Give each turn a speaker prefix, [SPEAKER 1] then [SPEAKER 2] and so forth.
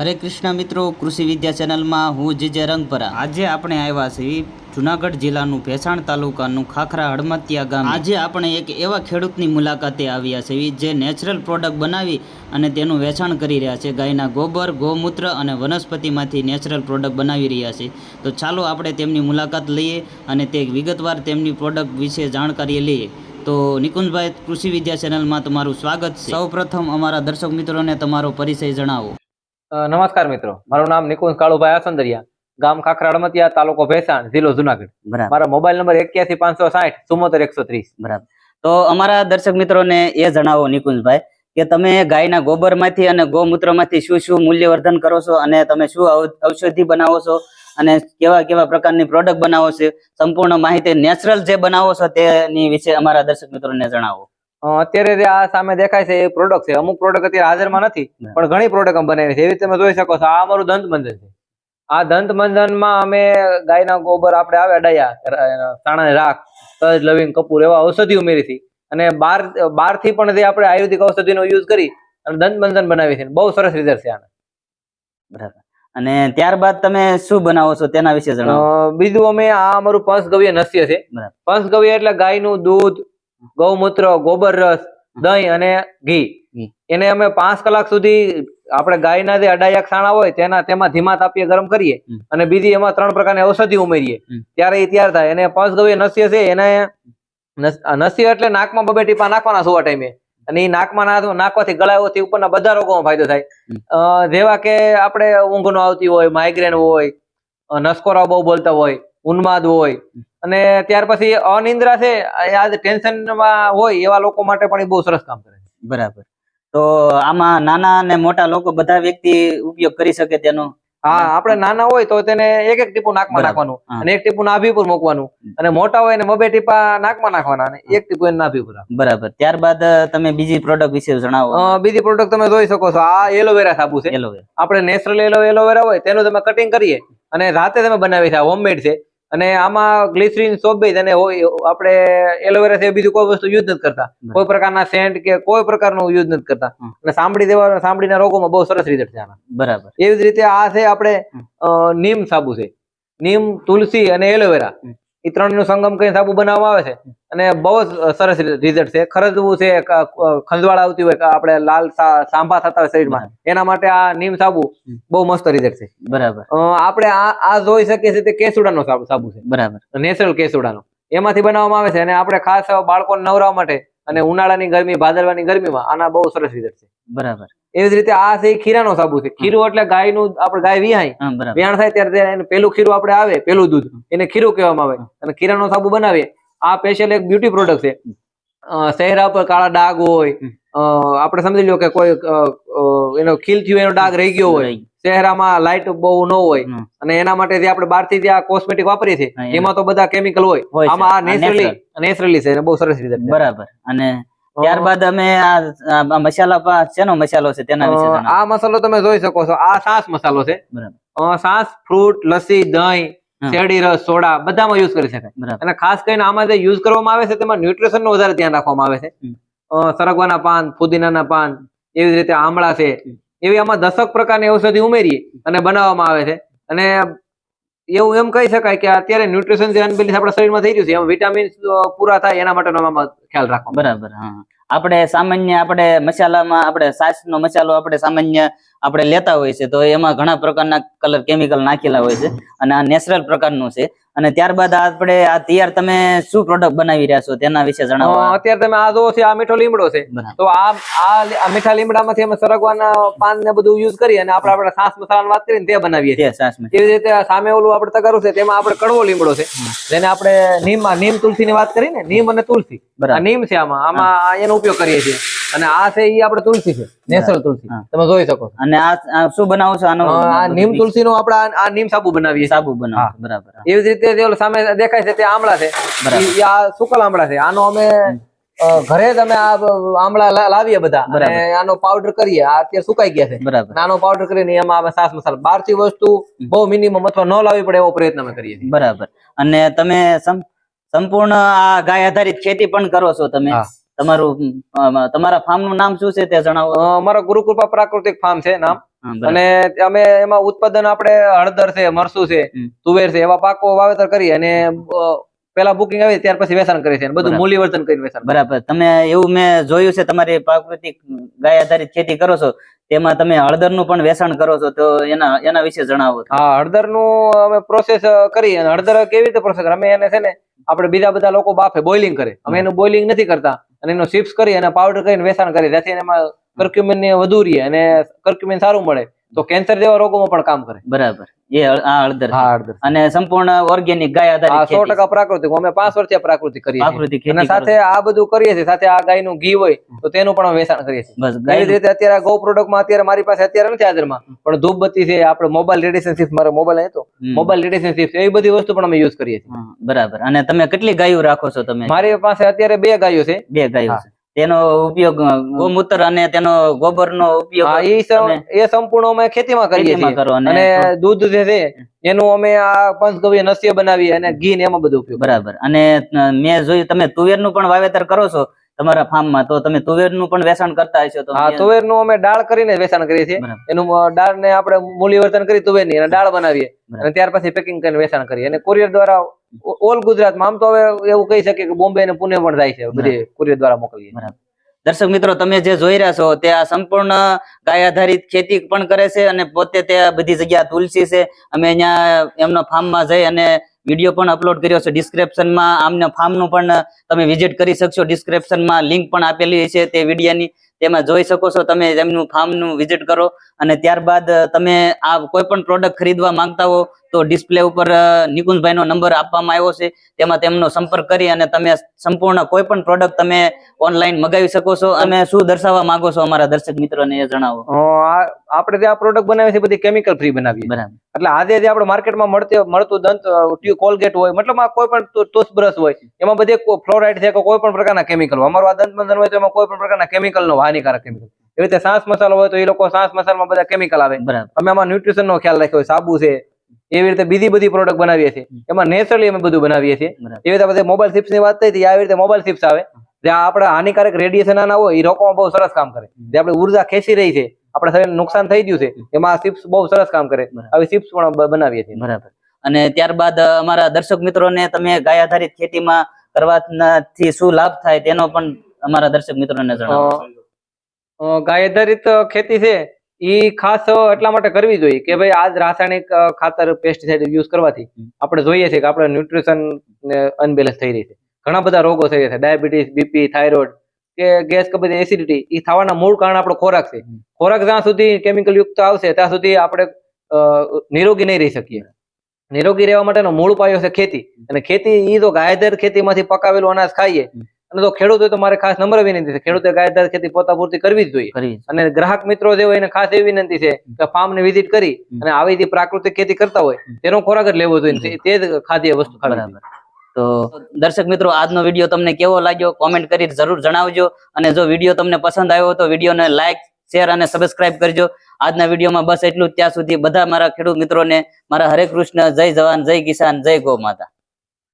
[SPEAKER 1] હરે કૃષ્ણ મિત્રો, કૃષિ વિદ્યા ચેનલમાં હું જીજે રંગપરા. આજે આપણે આવ્યા છીએ જુનાગઢ જિલ્લાનું ભેસાણ તાલુકાનું ખાખરા હડમતિયા ગામ. આજે આપણે એક એવા ખેડૂતની મુલાકાતે આવ્યા છીએ જે નેચરલ પ્રોડક્ટ બનાવી અને તેનું વેચાણ કરી રહ્યા છે. ગાયના ગોબર, ગૌમૂત્ર અને વનસ્પતિમાંથી નેચરલ પ્રોડક્ટ બનાવી રહ્યા છે. તો ચાલો આપણે તેમની મુલાકાત લઈએ અને તે વિગતવાર તેમની પ્રોડક્ટ વિશે જાણકારી લઈએ. તો નિકુંજભાઈ, કૃષિ વિદ્યા ચેનલમાં તમારું સ્વાગત છે. સૌપ્રથમ અમારા દર્શક મિત્રોને તમારો પરિચય જણાવો.
[SPEAKER 2] નમસ્કાર મિત્રો. મારું નામ નિકુંજ કાળુભાઈ આસંદરિયા. ગામ ખાખરા અડમતિયા તાલુકો ભેસાણ જિલ્લો જુનાગઢ.
[SPEAKER 1] બરાબર.
[SPEAKER 2] મારા મોબાઈલ નંબર એક્યાસી પાંચસો સાઠ ચુમ્મોતેર એકસો ત્રીસ.
[SPEAKER 1] બરાબર. તો અમારા દર્શક મિત્રોને એ જણાવો નિકુંજભાઈ કે તમે ગાયના ગોબરમાંથી અને ગૌમૂત્રમાંથી શું શું મૂલ્યવર્ધન કરો છો અને તમે શું ઔષધિ બનાવો છો અને કેવા કેવા પ્રકારની પ્રોડક્ટ બનાવો છો સંપૂર્ણ માહિતી નેચરલ જે બનાવો છો તેની વિશે અમારા દર્શક મિત્રોને જણાવો.
[SPEAKER 2] અત્યારે જે આ સામે દેખાય છે એ પ્રોડક્ટ છે. અમુક પ્રોડક્ટ અત્યારે હાજરમાં નથી પણ ઘણી પ્રોડક્ટ અમે બનાવી છે. એવી રીતે તમે જોઈ શકો છો આ અમારું દંત મંજન છે. આ દંત બંધનમાં અમે ગાયના ગોબર આપણે આવે ડાયા સાણા રાખ તજ લવિંગ કપૂર એવા ઔષધિ ઉમેરી છે અને બાર બારથી પણ જે આપણે આયુર્વેદિક ઔષધિનો યુઝ કરી અને દંત મંજન બનાવી છે. બહુ સરસ રિઝલ્ટ છે આના.
[SPEAKER 1] બરાબર. અને ત્યારબાદ તમે શું બનાવો છો તેના વિશે જણાવો.
[SPEAKER 2] બીજું અમે આ અમારું પંચગવ્ય નસ્ય છે. પંચગવ્ય એટલે ગાયનું દૂધ ગૌમૂત્ર ગોબર રસ દહીં અને ઘી. એને અમે પાંચ કલાક સુધી આપણે ગાયના જે અડાયક સાણા હોય તેના તેમાં ધીમા તાપીએ ગરમ કરીએ અને બીજી એમાં ત્રણ પ્રકારની ઔષધિ ઉમેરીએ. ત્યારે એ તૈયાર થાય. અને પંચગવ્ય નસ્ય છે એને નસ્ય એટલે નાકમાં બબે ટીપા નાખવાના સુવા ટાઈમે. અને એ નાકમાં નાખવાથી ગળાઓથી ઉપરના બધા રોગોમાં ફાયદો થાય. જેવા કે આપણે ઊંઘ નો આવતી હોય માઇગ્રેન હોય નસકોરા બહુ બોલતા હોય ઉન્માદ હોય અને ત્યાર પછી અનિંદ્રા છે આ ટેન્શનમાં હોય એવા લોકો માટે પણ એ બહુ સરસ કામ કરે છે.
[SPEAKER 1] બરાબર. તો આમાં નાના અને મોટા લોકો બધા વ્યક્તિ ઉપયોગ કરી શકે તેનો?
[SPEAKER 2] હા આપણે નાના હોય તો તેને એક એક ટીપું નાકમાં નાખવાનું અને એક ટીપું નાભી પર મૂકવાનું. અને મોટા હોય ને બબે ટીપા નાકમાં નાખવાના અને એક ટીપું નાભી પર
[SPEAKER 1] બરાબર. ત્યારબાદ તમે બીજી પ્રોડક્ટ વિશે જણાવો.
[SPEAKER 2] બીજી પ્રોડક્ટ તમે જોઈ શકો છો. આ એલોવેરા સાબુ છે.
[SPEAKER 1] એલોવેરા
[SPEAKER 2] આપણે નેચરલ એલો એલોવેરા હોય તેનું તમે કટિંગ કરીએ અને રાતે તમે બનાવી છે હોમમેડ છે. અને આમાં ગ્લિસરીન સોબેજ અને આપણે એલોવેરા છે બીજું કોઈ વસ્તુ યુઝ નથી કરતા. કોઈ પ્રકારના સેન્ટ કે કોઈ પ્રકારનું યુઝ નથી કરતા. અને સાંભળી દેવા સાંભળીના રોગોમાં બહુ સરસ રિઝલ્ટ છે આના.
[SPEAKER 1] બરાબર.
[SPEAKER 2] એવી જ રીતે આ છે આપણે નીમ સાબુ છે. નીમ તુલસી અને એલોવેરા. એ ત્રણનું સંગમ કઈ સાબુ બનાવવામાં આવે છે. અને બહુ જ સરસ રિઝલ્ટ છે. ખરજવું છે ખંજવાળ આવતી હોય આપણે લાલ સાંભા થતા હોય શરીરમાં એના માટે આ નીમ સાબુ બહુ મસ્ત રિઝલ્ટ છે.
[SPEAKER 1] બરાબર.
[SPEAKER 2] આપણે આ આ જોઈ શકીએ છીએ તે કેસુડાનો સાબુ સાબુ છે.
[SPEAKER 1] બરાબર.
[SPEAKER 2] નેચરલ કેસુડાનો. એમાંથી બનાવવામાં આવે છે અને આપણે ખાસ બાળકોને નવરાવવા માટે અને ઉનાળાની ગરમી ભાદરવાની ગરમીમાં આના બહુ સરસ રિઝલ્ટ છે.
[SPEAKER 1] બરાબર.
[SPEAKER 2] એવી જ રીતે આ છે ખીરાનો સાબુ છે. ખીરું એટલે ગાયનું આપણે ગાય વિહાય. વેણ થાય ત્યારે એને પેલું ખીરું આપણે આવે પેલું દૂધ. એને ખીરું કહેવામાં આવે. અને ખીરાનો સાબુ બનાવીએ. આ સ્પેશિયલ એક બ્યુટી પ્રોડક્ટ છે. ચહેરા પર કાળા ડાઘ હોય અ, આપણે સમજી લો કે કોઈ એનો ખીલ થયો એનો ડાઘ રહી ગયો હોય. ચહેરામાં લાઇટ બહુ ન હોય. અને એના માટે જે આપણે બહારથી જે આ કોસ્મેટિક વાપરીએ છીએ
[SPEAKER 1] એમાં.
[SPEAKER 2] તો બધા કેમિકલ હોય. આમાં આ નેચરલી નેચરલી છે બહુ સરસ રીતે
[SPEAKER 1] બરાબર. અને ત્યારબાદ અમે આ મસાલા શેનો મસાલો છે તેના વિશે
[SPEAKER 2] આ મસાલો તમે જોઈ શકો છો. આ સાસ મસાલો છે.
[SPEAKER 1] બરાબર.
[SPEAKER 2] સાસ ફ્રૂટ લસ્સી દહીં શેરડી રસ સોડા બધામાં યુઝ કરી શકાય. અને ખાસ કરીને આમાં જે યુઝ કરવામાં આવે છે તેમાં ન્યુટ્રિશનનું વધારે ધ્યાન રાખવામાં આવે છે. સરગવાના પાન ફુદીનાના પાન એવી રીતે આમળા છે. એવી આમાં દશક પ્રકારની ઔષધિ ઉમેરી અને બનાવવામાં આવે છે. અને એવું એમ કહી શકાય કે અત્યારે ન્યુટ્રિશન જે અનબેલેન્સ આપણા શરીરમાં થઈ રહ્યું છે, એમ વિટામિન્સ પૂરા થાય એના માટેનો ખ્યાલ રાખો
[SPEAKER 1] બરાબર, હા. આપણે સામાન્ય, આપણે મસાલામાં, આપણે સાસનો મસાલો આપણે સામાન્ય આપણે લેતા હોય છે તો એમાં ઘણા પ્રકારના કલર કેમિકલ નાખેલા હોય છે અને આ નેચરલ પ્રકારનું છે. અને ત્યારબાદ આપણે આ તૈયાર તમે શું પ્રોડક્ટ બનાવી રહ્યા છો તેના વિશે જણાવો.
[SPEAKER 2] અત્યારે તમે આ જોવો છે આ મીઠો લીમડો છે. તો આ આ મીઠા લીમડામાંથી અમે સરગવાના પાન ને બધું યુઝ કરી અને આપણે આપણે સાસ મસાલાની વાત કરીને તે બનાવીએ છીએ.
[SPEAKER 1] સાસ.
[SPEAKER 2] એવી રીતે સામે ઓલું આપણે તગારું છે તેમાં આપણે કડવો લીમડો છે. જેને આપણે નીમ નીમ તુલસી ની વાત કરીને નીમ અને તુલસી.
[SPEAKER 1] બરાબર.
[SPEAKER 2] નીમ છે આમાં. આમાં એનો ઉપયોગ કરીએ છીએ. અને આ છે એ આપણે તુલસી છે નેચરલ તુલસી. તમે જોઈ શકો
[SPEAKER 1] અને આ શું બનાવો છો? આનો
[SPEAKER 2] આ નીમ તુલસી નો આપણે આ- નીમ સાબુ બનાવીએ
[SPEAKER 1] સાબુ બનાવો બરાબર
[SPEAKER 2] એવી જ રીતે જે સામે દેખાય છે તે આમળા છે. આ સુકલ આમળા છે. આનો અમે ઘરે જ અમે આ આમળા લાવીએ બધા. અને આનો પાવડર કરીએ. આ અત્યારે સુકાઈ ગયા છે.
[SPEAKER 1] બરાબર.
[SPEAKER 2] નાનો પાવડર કરીને એમાં અમે સાસ મસાલા બારથી વસ્તુ બહુ મિનિમમ અથવા ન લાવવી પડે એવો પ્રયત્ન અમે કરીએ છીએ.
[SPEAKER 1] બરાબર. અને તમે સંપૂર્ણ આ ગાય આધારિત ખેતી પણ કરો છો તમે. તમારું તમારા ફાર્મનું નામ શું છે તે જણાવો.
[SPEAKER 2] અમારો ગુરુકૃપા પ્રાકૃતિક ફાર્મ છે નામ. અને અમે એમાં ઉત્પાદન આપણે હળદર છે મરસું છે તુવેર છે એવા પાકો વાવેતર કરી અને પેલા બુકિંગ આવી ત્યાર પછી વેચાણ કરીએ છીએ બધું મૂલ્યવર્તન કરી વેચાણ
[SPEAKER 1] બરાબર. તમે એવું મેં જોયું છે તમારી પ્રાકૃતિક ગાય આધારિત ખેતી કરો છો તેમાં તમે હળદરનું પણ વેચાણ કરો છો તો એના એના વિશે જણાવો.
[SPEAKER 2] હા હળદરનું અમે પ્રોસેસ કરી અને હળદર કેવી રીતે પ્રોસેસ અમે એને છે ને આપણે બીજા બધા લોકો બાફે બોઇલિંગ કરે. અમે એનું બોઇલિંગ નથી કરતા. અને એનો ચિપ્સ કરી અને પાવડર કરીને વેચાણ કરી. જેથી એમાં કર્ક્યુમિન વધુ રહે અને કર્ક્યુમિન સારું મળે. તો કેન્સર જેવા રોગોમાં પણ કામ કરે.
[SPEAKER 1] બરાબર. એ આ હળદર
[SPEAKER 2] હા હળદર
[SPEAKER 1] અને સંપૂર્ણ ઓર્ગેનિક ગાય આધારિત
[SPEAKER 2] સો ટકા પ્રાકૃતિક. અમે પાંચ વર્ષથી પ્રાકૃતિક કરીએ
[SPEAKER 1] પ્રાકૃતિક
[SPEAKER 2] અને સાથે આ બધું કરીએ છીએ. સાથે આ ગાયનું ઘી હોય તો તેનું પણ વેચાણ કરીએ છીએ.
[SPEAKER 1] બસ ગાય
[SPEAKER 2] રીતે અત્યારે ગૌ પ્રોડક્ટમાં અત્યારે મારી પાસે અત્યારે નથી હાજરમાં પણ ધૂપબત્તી છે આપણે મોબાઈલ રેડિએશન મારો મોબાઈલ હતો. મોબાઈલ રેડિએશન એવી બધી વસ્તુ પણ અમે યુઝ કરીએ છીએ.
[SPEAKER 1] બરાબર. અને તમે કેટલી ગાયો રાખો છો તમે?
[SPEAKER 2] મારી પાસે અત્યારે બે ગાયો છે.
[SPEAKER 1] બે ગાયો છે. તેનો ઉપયોગ ગૌમૂત્ર અને તેનો ગોબરનો ઉપયોગ
[SPEAKER 2] એ સંપૂર્ણ અમે ખેતીમાં કરીએ છીએ.
[SPEAKER 1] અને
[SPEAKER 2] અને દૂધ જે છે એનું અમે આ પંચગવ્ય નસ્ય બનાવીએ અને ઘી ને એમાં બધું ઉપયોગ
[SPEAKER 1] બરાબર. અને મેં જોયું તમે તુવેરનું પણ વાવેતર કરો છો. તમારા ફાર્મમાં તો તમે તુવેરનું પણ વેચાણ કરતા હશો તો
[SPEAKER 2] હા
[SPEAKER 1] મેં-
[SPEAKER 2] તુવેરનું અમે દાળ કરીને વેચાણ કરીએ છીએ. એનું દાળ ને આપણે મૂલ્યવર્તન કરી તુવેરની અને દાળ બનાવીએ. અને ત્યાર પછી પેકિંગ કરીને વેચાણ કરીએ. અને કુરિયર દ્વારા ઓલ ગુજરાતમાં આમ તો હવે એવું કહી શકીએ કે બોમ્બે અને પુણે પણ જાય છે. બધી કુરિયર દ્વારા મોકલીએ.
[SPEAKER 1] દર્શક મિત્રો તમે જે જોઈ રહ્યા છો તે આ સંપૂર્ણ ગાય આધારિત ખેતી પણ કરે છે અને પોતે તે બધી જગ્યા તુલસી છે. અમે અહીંયા એમના ફાર્મમાં જઈ અને વીડિયો પણ અપલોડ કર્યો છે. ડિસ્ક્રિપ્શનમાં આમને ફાર્મનું પણ તમે વિઝિટ કરી શકશો. ડિસ્ક્રિપ્શનમાં લિંક પણ આપેલી છે તે વિડીયાની. તેમાં જોઈ શકો છો તમે તેમનું ફાર્મનું વિઝિટ કરો. અને ત્યારબાદ તમે આ કોઈ પણ પ્રોડક્ટ ખરીદવા માંગતા હો તો ડિસ્પ્લે ઉપર નિકુંજભાઈનો નંબર આપવામાં આવ્યો છે. તેમાં તેમનો સંપર્ક કરી અને તમે સંપૂર્ણ કોઈ પણ પ્રોડક્ટ તમે ઓનલાઈન મગાવી શકો છો. અને શું દર્શાવવા માંગો છો અમારા દર્શક મિત્રોને એ જણાવો.
[SPEAKER 2] આપણે જે આ પ્રોડક્ટ બનાવીએ છીએ બધી કેમિકલ ફ્રી બનાવીએ.
[SPEAKER 1] બરાબર.
[SPEAKER 2] એટલે આજે જે આપણે માર્કેટમાં મળતી મળતું દંત કોલગેટ હોય મતલબ આ કોઈ પણ ટૂથબ્રશ હોય એમાં બધે ફ્લોરાઇડ છે કે કોઈ પણ પ્રકારના કેમિકલ અમારું આ દંત બંધન હોય તો એમાં કોઈ પણ પ્રકારના કેમિકલ નો હાનિકારક કેમિકલ એવી રીતે સાસ મસાલો હોય તો એ લોકો સાસ મસાલામાં બધા કેમિકલ આવે.
[SPEAKER 1] બરાબર.
[SPEAKER 2] અમે આમાં ન્યુટ્રિશન નો ખ્યાલ રાખ્યો હોય સાબુ છે એવી રીતે બીજી બધી પ્રોડક્ટ બનાવીએ છીએ. એમાં નેચરલી અમે બધું બનાવીએ છીએ. એવી રીતે બધા મોબાઈલ ચિપ્સની વાત થઈ હતી આવી રીતે મોબાઈલ ચિપ્સ આવે. જે આપણે હાનિકારક રેડિયેશન ના હોય એ રોકવામાં બહુ સરસ કામ કરે. જે આપણે ઊર્જા ખેંચી રહી છે આપણે શરીરને નુકસાન થઈ ગયું છે એમાં સિપ્સ ચિપ્સ બહુ સરસ કામ કરે. આવી ચિપ્સ પણ બનાવીએ છીએ.
[SPEAKER 1] બરાબર. અને ત્યારબાદ અમારા દર્શક મિત્રોને તમે ગાય આધારિત ખેતીમાં કરવાથી શું લાભ થાય તેનો પણ અમારા દર્શક મિત્રોને જણાવો.
[SPEAKER 2] ગાય આધારિત ખેતી છે એ ખાસ એટલા માટે કરવી જોઈએ કે ભાઈ આજ રાસાયણિક ખાતર પેસ્ટિસાઇડ યુઝ કરવાથી આપણે જોઈએ છીએ કે આપણે ન્યુટ્રિશન અનબેલેન્સ થઈ રહી છે. ઘણા બધા રોગો થઈ રહ્યા છે. ડાયાબિટીસ બીપી થાઇરોઇડ કે ગેસ કે બધી એસિડિટી એ થવાના મૂળ કારણ આપણો ખોરાક છે. ખોરાક જ્યાં સુધી કેમિકલ યુક્ત આવશે ત્યાં સુધી આપણે નિરોગી નહીં રહી શકીએ. નિરોગી રહેવા માટેનો મૂળ પાયો છે ખેતી. અને ખેતી એ તો ગાયધર ખેતીમાંથી પકાવેલું અનાજ ખાઈએ. અને તો ખેડૂત હોય તો મારે ખાસ નમ્ર વિનંતી છે. ખેડૂતે ગાયદર ખેતી પોતા પૂરતી કરવી જ જોઈએ. અને ગ્રાહક મિત્રો જે હોય એને ખાસ એવી વિનંતી છે કે ફાર્મ ને વિઝિટ કરી અને આવી જે પ્રાકૃતિક ખેતી કરતા હોય તેનો ખોરાક જ લેવો જોઈએ. તે- જ ખાદ્ય વસ્તુ ખાવી
[SPEAKER 1] તો દર્શક મિત્રો, આજનો વીડિયો તમને કેવો લાગ્યો કોમેન્ટ કરી જરૂર જણાવજો. અને જો વીડિયો તમને પસંદ આવ્યો તો વિડીયોને લાઈક શેર અને સબસ્ક્રાઇબ કરજો. આજના વિડીયોમાં બસ એટલું ત્યાં સુધી બધા મારા ખેડૂત મિત્રોને, મારા હરે કૃષ્ણ, જય જવાન, જય કિસાન, જય ગો માતા.